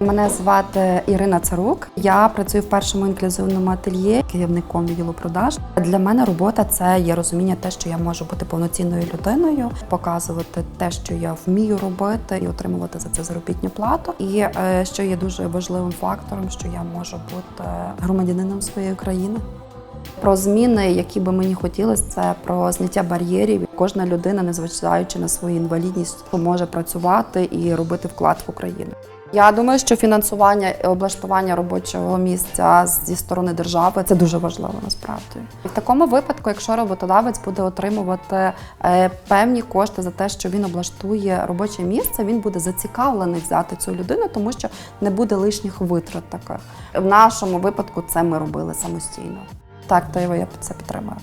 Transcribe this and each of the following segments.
Мене звати Ірина Царук. Я працюю в першому інклюзивному ательє керівником відділу продаж. Для мене робота це є розуміння те, що я можу бути повноцінною людиною, показувати те, що я вмію робити, і отримувати за це заробітну плату. І е, що є дуже важливим фактором, що я можу бути громадянином своєї країни. Про зміни, які би мені хотілося, це про зняття бар'єрів. Кожна людина, незважаючи на свою інвалідність, може працювати і робити вклад в Україну. Я думаю, що фінансування і облаштування робочого місця зі сторони держави це дуже важливо насправді. В такому випадку, якщо роботодавець буде отримувати е, певні кошти за те, що він облаштує робоче місце, він буде зацікавлений взяти цю людину, тому що не буде лишніх витрат таких. В нашому випадку це ми робили самостійно. Так, то я це підтримую.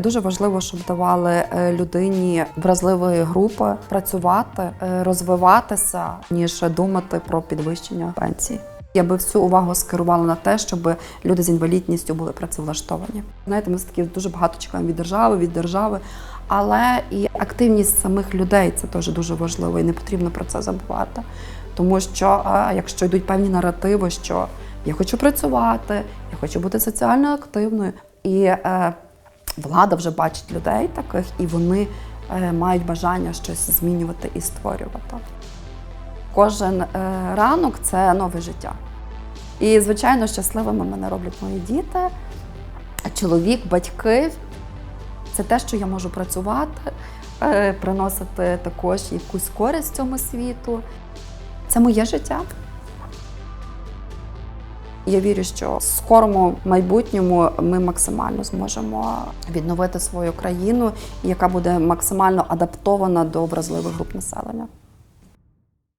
Дуже важливо, щоб давали е, людині вразливої групи працювати, е, розвиватися, ніж думати про підвищення пенсії. Я би всю увагу скерувала на те, щоб люди з інвалідністю були працевлаштовані. Знаєте, ми все-таки дуже багато чекаємо від держави, від держави, але і активність самих людей це теж дуже важливо, і не потрібно про це забувати. Тому що якщо йдуть певні наративи, що я хочу працювати, я хочу бути соціально активною і е, влада вже бачить людей таких, і вони е, мають бажання щось змінювати і створювати. Кожен е, ранок це нове життя. І, звичайно, щасливими мене роблять мої діти, чоловік, батьки. Це те, що я можу працювати, е, приносити також якусь користь цьому світу. Це моє життя. Я вірю, що в скорому майбутньому ми максимально зможемо відновити свою країну, яка буде максимально адаптована до вразливих груп населення.